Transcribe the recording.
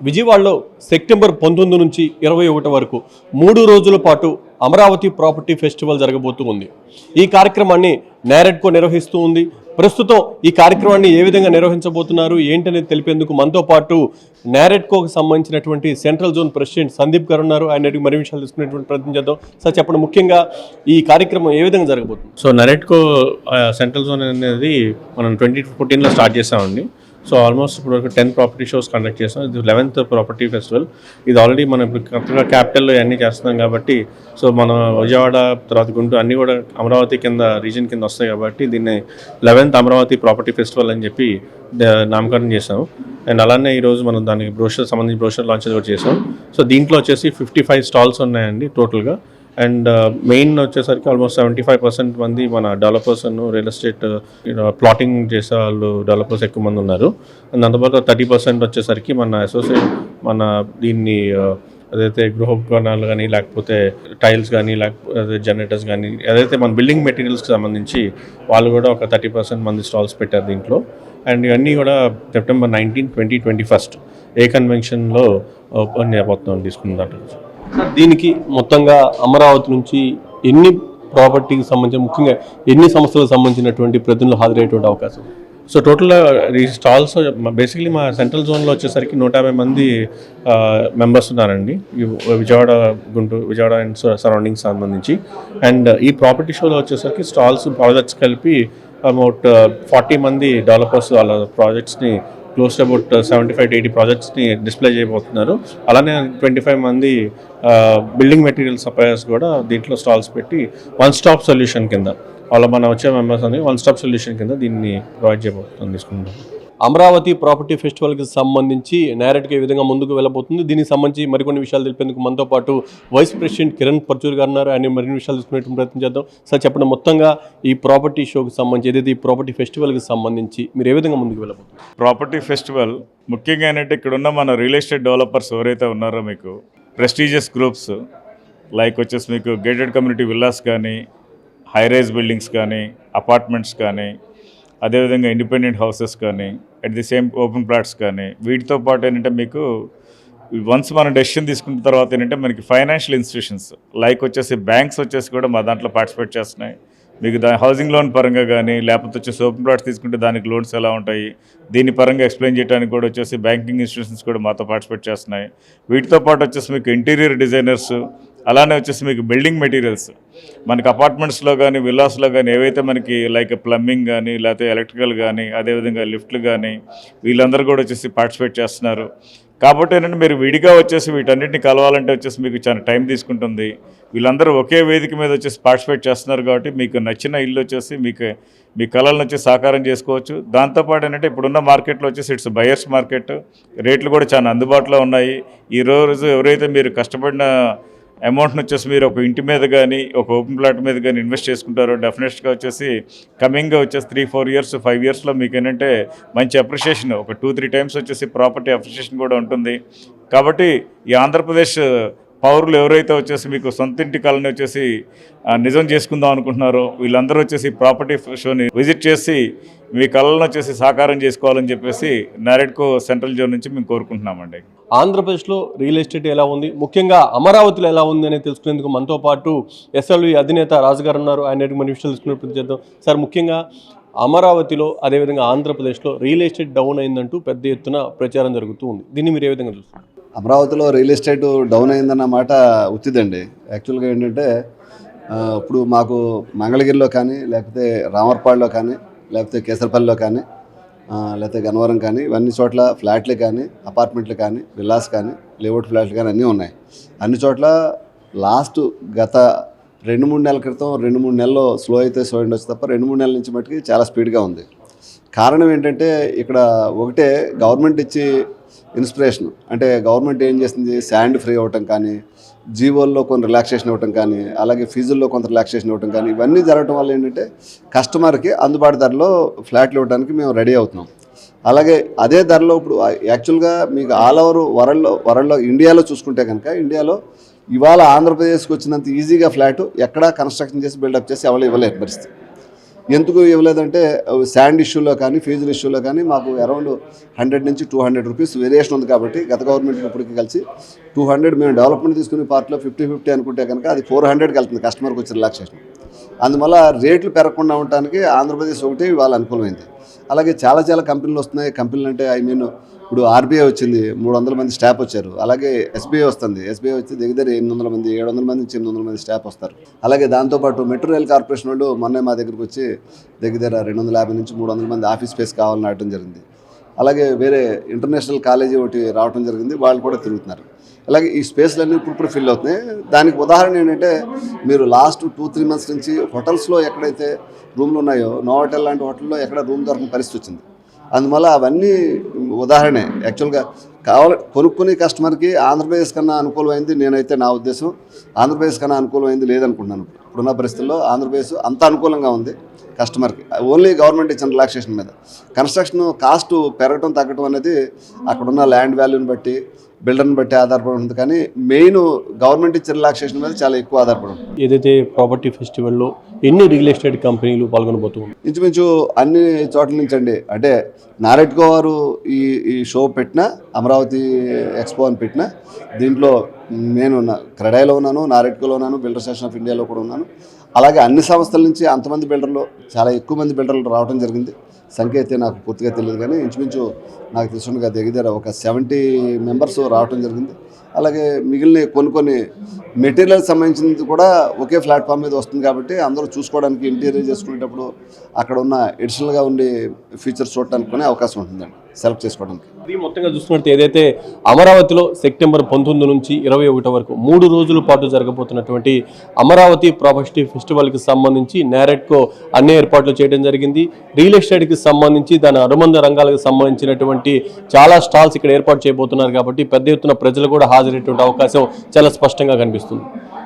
విజయవాడలో సెప్టెంబర్ పంతొమ్మిది నుంచి ఇరవై ఒకటి వరకు మూడు రోజుల పాటు అమరావతి ప్రాపర్టీ ఫెస్టివల్ జరగబోతూ ఉంది. ఈ కార్యక్రమాన్ని నేరెడ్కో నిర్వహిస్తూ ఉంది. ప్రస్తుతం ఈ కార్యక్రమాన్ని ఏ విధంగా నిర్వహించబోతున్నారు ఏంటనేది తెలిపేందుకు మనతో పాటు నేరెడ్కోకి సంబంధించినటువంటి సెంట్రల్ జోన్ ప్రెసిడెంట్ సందీప్ గారు ఉన్నారు. ఆయన అడిగి మరి విషయాలు తీసుకునేటువంటి ప్రయత్నం చేద్దాం. సార్ చెప్పండి. ముఖ్యంగా ఈ కార్యక్రమం ఏ విధంగా జరగబోతుంది? సో నరెట్కో సెంట్రల్ జోన్ అనేది మనం ట్వంటీ ఫోర్టీన్లో స్టార్ట్ చేసామండి. సో ఆల్మోస్ట్ ఇప్పుడు ఒక టెన్ ప్రాపర్టీ షోస్ కండక్ట్ చేస్తాం. ఇది లెవెన్త్ ప్రాపర్టీ ఫెస్టివల్. ఇది ఆల్రెడీ మనం ఇప్పుడు కొత్తగా క్యాపిటల్లో అన్నీ చేస్తున్నాం కాబట్టి సో మనం విజయవాడ తర్వాత గుంటూరు అన్నీ కూడా అమరావతి కింద రీజన్ కింద వస్తాయి కాబట్టి దీన్ని లెవెన్త్ అమరావతి ప్రాపర్టీ ఫెస్టివల్ అని చెప్పి నామకరణం చేసాం అండ్ అలానే ఈరోజు మనం దానికి బ్రోషర్ సంబంధించి బ్రోషర్ లాంచ్ కూడా చేసాం సో దీంట్లో వచ్చేసి ఫిఫ్టీ ఫైవ్ స్టాల్స్ ఉన్నాయండి టోటల్గా. అండ్ uh, మెయిన్ వచ్చేసరికి ఆల్మోస్ట్ సెవెంటీ ఫైవ్ పర్సెంట్ మంది మన డెవలపర్స్ రియల్ ఎస్టేట్ ప్లాటింగ్ చేసే వాళ్ళు డెవలపర్స్ ఎక్కువ మంది ఉన్నారు. అండ్ దాంతోపాటు థర్టీ పర్సెంట్ వచ్చేసరికి మన అసోసియేట్ మన దీన్ని uh, అదైతే గృహోపకరణాలు కానీ లేకపోతే టైల్స్ కానీ లేకపోతే జనరేటర్స్ కానీ ఏదైతే మన బిల్డింగ్ మెటీరియల్స్కి సంబంధించి వాళ్ళు కూడా ఒక థర్టీ పర్సెంట్ మంది స్టాల్స్ పెట్టారు దీంట్లో. అండ్ ఇవన్నీ కూడా September nineteen twenty twenty first a కన్వెన్షన్లో open చేయబోతున్నాం తీసుకున్న దాంట్లో దీనికి మొత్తంగా అమరావతి నుంచి ఎన్ని ప్రాపర్టీకి సంబంధించిన ముఖ్యంగా ఎన్ని సంస్థలకు సంబంధించినటువంటి ప్రతినిధులు హాజరయ్యేటువంటి అవకాశం సో టోటల్ ఈ స్టాల్స్ బేసిక్లీ మా సెంట్రల్ జోన్లో వచ్చేసరికి నూట యాభై మంది మెంబర్స్ ఉన్నారండి. విజయవాడ గుంటూరు విజయవాడ అండ్ సరౌండింగ్స్ సంబంధించి. అండ్ ఈ ప్రాపర్టీ షోలో వచ్చేసరికి స్టాల్స్ ప్రాజెక్ట్స్ కలిపి అబౌట్ ఫార్టీ మంది డెవలపర్స్ వాళ్ళ ప్రాజెక్ట్స్ని close about seventy five eighty ప్రాజెక్ట్స్ని display చేయబోతున్నారు. అలానే ట్వంటీ ఫైవ్ మంది బిల్డింగ్ మెటీరియల్ సప్లయర్స్ కూడా దీంట్లో స్టాల్స్ పెట్టి వన్ స్టాప్ సొల్యూషన్ కింద వాళ్ళ మన వచ్చే మెంబర్స్ అని వన్ స్టాప్ సొల్యూషన్ కింద దీన్ని ప్రొవైడ్ చేయబోతుంది తీసుకుంటాం అమరావతి ప్రాపర్టీ ఫెస్టివల్కి సంబంధించి నేరెట్గా ఏ విధంగా ముందుకు వెళ్ళబోతుంది? దీనికి సంబంధించి మరికొన్ని విషయాలు తెలిపేందుకు మనతో పాటు వైస్ ప్రెసిడెంట్ కిరణ్ పర్చూర్ గారు ఉన్నారు. ఆయన మరిన్ని విషయాలు తీసుకునే ప్రయత్నం చేద్దాం. సార్ చెప్పండి మొత్తంగా ఈ ప్రాపర్టీ షోకి సంబంధించి ఏదైతే ఈ ప్రాపర్టీ ఫెస్టివల్కి సంబంధించి మీరు ఏ విధంగా ముందుకు వెళ్ళబోతుంది ప్రాపర్టీ ఫెస్టివల్ ముఖ్యంగా ఏంటంటే ఇక్కడ ఉన్న మన రియల్ ఎస్టేట్ డెవలపర్స్ ఎవరైతే ఉన్నారో మీకు ప్రెస్టీజియస్ గ్రూప్స్ లైక్ వచ్చేసి మీకు గేటెడ్ కమ్యూనిటీ విల్లాస్ కానీ హైరైజ్ బిల్డింగ్స్ కానీ అపార్ట్మెంట్స్ కానీ అదేవిధంగా ఇండిపెండెంట్ హౌసెస్ కానీ at the same open plots కానీ వీటితో పాటు ఏంటంటే మీకు వన్స్ మనం డెసిషన్ తీసుకున్న తర్వాత ఏంటంటే మనకి ఫైనాన్షియల్ ఇన్స్టిట్యూషన్స్ లైక్ వచ్చేసి బ్యాంక్స్ వచ్చేసి కూడా మా దాంట్లో పార్టిసిపేట్ చేస్తున్నాయి. మీకు దా హౌసింగ్ లోన్ పరంగా కానీ లేకపోతే వచ్చేసి ఓపెన్ ప్లాట్స్ తీసుకుంటే దానికి లోన్స్ ఎలా ఉంటాయి? దీని పరంగా ఎక్స్ప్లెయిన్ చేయడానికి కూడా వచ్చేసి బ్యాంకింగ్ ఇన్స్టిట్యూషన్స్ కూడా మాతో పార్టిసిపేట్ చేస్తున్నాయి. వీటితో పాటు వచ్చేసి మీకు ఇంటీరియర్ డిజైనర్స్ అలానే వచ్చేసి మీకు బిల్డింగ్ మెటీరియల్స్. మనకి అపార్ట్మెంట్స్లో కానీ విల్లాస్లో కానీ ఏవైతే మనకి లైక్ ప్లంబింగ్ కానీ లేకపోతే ఎలక్ట్రికల్ కానీ అదేవిధంగా లిఫ్ట్లు కానీ వీళ్ళందరూ కూడా వచ్చేసి పార్టిసిపేట్ చేస్తున్నారు. కాబట్టి ఏంటంటే మీరు విడిగా వచ్చేసి వీటన్నిటిని కలవాలంటే వచ్చేసి మీకు చాలా టైం తీసుకుంటుంది. వీళ్ళందరూ ఒకే వేదిక మీద వచ్చేసి పార్టిసిపేట్ చేస్తున్నారు కాబట్టి మీకు నచ్చిన ఇల్లు వచ్చేసి మీకు మీ కళలను వచ్చి సాకారం చేసుకోవచ్చు. దాంతోపాటు ఏంటంటే ఇప్పుడున్న మార్కెట్లో వచ్చేసి ఇట్స్ బయర్స్ మార్కెట్ రేట్లు కూడా చాలా అందుబాటులో ఉన్నాయి. ఈ రోజు ఎవరైతే మీరు కష్టపడిన అమౌంట్ని వచ్చేసి మీరు ఒక ఇంటి మీద కానీ ఒక ఓపెన్ ప్లాట్ మీద కానీ ఇన్వెస్ట్ చేసుకుంటారో డెఫినెట్గా వచ్చేసి కమింగ్గా వచ్చేసి త్రీ ఫోర్ ఇయర్స్ ఫైవ్ ఇయర్స్లో మీకు ఏంటంటే మంచి అప్రిషియేషన్. ఒక టూ త్రీ టైమ్స్ వచ్చేసి ప్రాపర్టీ అప్రిషియేషన్ కూడా ఉంటుంది. కాబట్టి ఈ ఆంధ్రప్రదేశ్ పౌరులు ఎవరైతే వచ్చేసి మీకు సొంత ఇంటి కళని వచ్చేసి నిజం చేసుకుందాం అనుకుంటున్నారో వీళ్ళందరూ వచ్చేసి ప్రాపర్టీ షోని విజిట్ చేసి మీ కళలను వచ్చేసి సాకారం చేసుకోవాలని చెప్పేసి నారెడ్కో సెంట్రల్ జోన్ నుంచి మేము కోరుకుంటున్నామండి. ఆంధ్రప్రదేశ్లో రియల్ ఎస్టేట్ ఎలా ఉంది? ముఖ్యంగా అమరావతిలో ఎలా ఉంది అనేది తెలుసుకునేందుకు మనతో పాటు ఎస్ఎల్వి అధినేత రాజుగారు ఉన్నారు. ఆయన మన విషయాలు తెలుసుకునే ప్రయత్నం చేద్దాం. సార్ ముఖ్యంగా అమరావతిలో అదేవిధంగా ఆంధ్రప్రదేశ్లో రియల్ ఎస్టేట్ డౌన్ అయిందంటూ పెద్ద ఎత్తున ప్రచారం జరుగుతూ ఉంది. దీన్ని మీరు ఏ విధంగా చూస్తున్నారు? అమరావతిలో రియల్ ఎస్టేట్ డౌన్ అయిందన్న మాట ఉత్తిదండి యాక్చువల్గా ఏంటంటే ఇప్పుడు మాకు మంగళగిరిలో కానీ లేకపోతే రామర్పాడులో కానీ లేకపోతే కేసరపల్లిలో కానీ లేకపోతే గన్నవరం కానీ ఇవన్నీ చోట్ల ఫ్లాట్లు కానీ అపార్ట్మెంట్లు కానీ విల్లాస్ కానీ లేఅవుట్ ఫ్లాట్లు కానీ అన్నీ ఉన్నాయి. అన్ని చోట్ల లాస్ట్ గత రెండు మూడు నెలల క్రితం రెండు మూడు నెలల్లో స్లో అయితే స్లో ఉండొచ్చు తప్ప రెండు మూడు నెలల నుంచి మట్టుకి చాలా స్పీడ్గా ఉంది. కారణం ఏంటంటే ఇక్కడ ఒకటే గవర్నమెంట్ ఇచ్చి ఇన్స్పిరేషన్. అంటే గవర్నమెంట్ ఏం చేస్తుంది? శాండ్ ఫ్రీ అవ్వటం కానీ జీవోల్లో కొంత రిలాక్సేషన్ ఇవ్వటం కానీ అలాగే ఫీజుల్లో కొంత రిలాక్సేషన్ ఇవ్వటం కానీ ఇవన్నీ జరగటం వల్ల ఏంటంటే కస్టమర్కి అందుబాటు ధరలో ఫ్లాట్లు ఇవ్వడానికి మేము రెడీ అవుతున్నాం. అలాగే అదే ధరలో ఇప్పుడు యాక్చువల్గా మీకు ఆల్ ఓవర్ వరల్డ్లో వరల్డ్లో ఇండియాలో చూసుకుంటే కనుక ఇండియాలో ఇవాళ ఆంధ్రప్రదేశ్కి వచ్చినంత ఈజీగా ఫ్లాట్ ఎక్కడా కన్స్ట్రక్షన్ చేసి బిల్డప్ చేసి ఎవరు ఇవ్వలేని పరిస్థితి. ఎందుకు ఇవ్వలేదంటే శాండ్ ఇష్యూలో కానీ ఫీజుల ఇష్యూలో కానీ మాకు అరౌండ్ హండ్రెడ్ నుంచి టూ హండ్రెడ్ రూపీస్ వేరియేషన్ ఉంది కాబట్టి గత గవర్నమెంట్ ఇప్పటికి కలిసి టూ హండ్రెడ్ మేము డెవలప్మెంట్ తీసుకునే పార్ట్లో ఫిఫ్టీ ఫిఫ్టీ అనుకుంటే కనుక అది ఫోర్ హండ్రెడ్కి వెళ్తుంది కస్టమర్కి వచ్చి రిలాక్సేషన్ అందువల్ల రేట్లు పెరగకుండా ఉండటానికి ఆంధ్రప్రదేశ్ ఒకటి వాళ్ళ అనుకూలమైంది. అలాగే చాలా చాలా కంపెనీలు వస్తున్నాయి. కంపెనీలు అంటే ఐ మీన్ ఇప్పుడు ఆర్బీఐ వచ్చింది మూడు వందల మంది స్టాఫ్ వచ్చారు. అలాగే ఎస్బీఐ వస్తుంది. ఎస్బీఐ వచ్చి దగ్గర ఎనిమిది వందల మంది ఏడు వందల మంది నుంచి ఎనిమిది వందల మంది స్టాఫ్ వస్తారు. అలాగే దాంతోపాటు మెట్రో రైల్ కార్పొరేషన్ వాళ్ళు మొన్నే మా దగ్గరకు వచ్చి దగ్గర రెండు వందల యాభై నుంచి మూడు వందల మంది ఆఫీస్ స్పేస్ కావాలని అడటం జరిగింది. అలాగే వేరే ఇంటర్నేషనల్ కాలేజీ ఒకటి రావడం జరిగింది. వాళ్ళు కూడా తిరుగుతున్నారు. అలాగే ఈ స్పేస్లన్నీ ఇప్పుడు ఇప్పుడు ఫిల్ అవుతున్నాయి. దానికి ఉదాహరణ ఏంటంటే మీరు లాస్ట్ టూ త్రీ మంత్స్ నుంచి హోటల్స్లో ఎక్కడైతే రూమ్లు ఉన్నాయో నోవటెల్ లాంటి హోటల్లో ఎక్కడ రూమ్ దొరకని పరిస్థితి వచ్చింది. అందువల్ల అవన్నీ ఉదాహరణే యాక్చువల్గా కావాలి కొనుక్కునే కస్టమర్కి ఆంధ్రప్రదేశ్ కన్నా అనుకూలమైంది నేనైతే నా ఉద్దేశం. ఆంధ్రప్రదేశ్ కన్నా అనుకూలమైంది లేదనుకుంటున్నాను. ఇప్పుడున్న పరిస్థితుల్లో ఆంధ్రప్రదేశ్ అంత అనుకూలంగా ఉంది కస్టమర్కి. ఓన్లీ గవర్నమెంట్ ఇచ్చిన రిలాక్సేషన్ మీద. కన్స్ట్రక్షన్ కాస్ట్ పెరగటం తగ్గటం అనేది అక్కడున్న ల్యాండ్ వాల్యూని బట్టి బిల్డర్ని బట్టి ఆధారపడి ఉంటుంది. కానీ మెయిన్ గవర్నమెంట్ ఇచ్చిన రిలాక్సేషన్ మీద చాలా ఎక్కువ ఆధారపడి ఉంటుంది. ఏదైతే ప్రాపర్టీ ఫెస్టివల్లో ఎన్ని రియల్ ఎస్టేట్ కంపెనీలు పాల్గొనబోతున్నారు ఇంచుమించు అన్ని చోట్ల నుంచి అండి అంటే నారెడ్కో వారు ఈ ఈ షో పెట్టిన అమరావతి ఎక్స్పో అని పెట్టిన దీంట్లో నేను ఉన్న ఉన్నాను నారెట్కోలో ఉన్నాను బిల్డర్ స్టేషన్ ఆఫ్ ఇండియాలో కూడా ఉన్నాను. అలాగే అన్ని సంస్థల నుంచి అంతమంది బిల్డర్లు చాలా ఎక్కువ మంది బిల్డర్లు రావడం జరిగింది. సంఖ్య అయితే నాకు పూర్తిగా తెలియదు కానీ ఇంచుమించు నాకు తెలిసినగా దగ్గర ఒక సెవెంటీ మెంబర్స్ రావడం జరిగింది. అలాగే మిగిలిన కొన్ని కొన్ని మెటీరియల్ సంబంధించినది కూడా ఒకే ప్లాట్ఫామ్ మీద వస్తుంది కాబట్టి అందరూ చూసుకోవడానికి ఇంటీరియర్ చేసుకునేటప్పుడు అక్కడ ఉన్న ఎడిషనల్గా ఉండే ఫీచర్స్ చూడటానికి అవకాశం ఉంటుందండి. సెలెక్ట్ చేసుకోవడానికి. ఇది మొత్తంగా చూసుకున్నట్టు ఏదైతే అమరావతిలో సెప్టెంబర్ పంతొమ్మిది నుంచి ఇరవై ఒకటి వరకు మూడు రోజుల పాటు జరగబోతున్నటువంటి అమరావతి ప్రాపర్టీ ఫెస్టివల్కి సంబంధించి నేరెట్కో అన్ని ఏర్పాట్లు చేయడం జరిగింది. రియల్ ఎస్టేట్కి సంబంధించి దాని అనుబంధ రంగాలకు సంబంధించినటువంటి చాలా స్టాల్స్ ఇక్కడ ఏర్పాటు చేయబోతున్నారు కాబట్టి పెద్ద ఎత్తున ప్రజలు కూడా హాజరయ్యేటువంటి అవకాశం చాలా స్పష్టంగా కనిపిస్తుంది.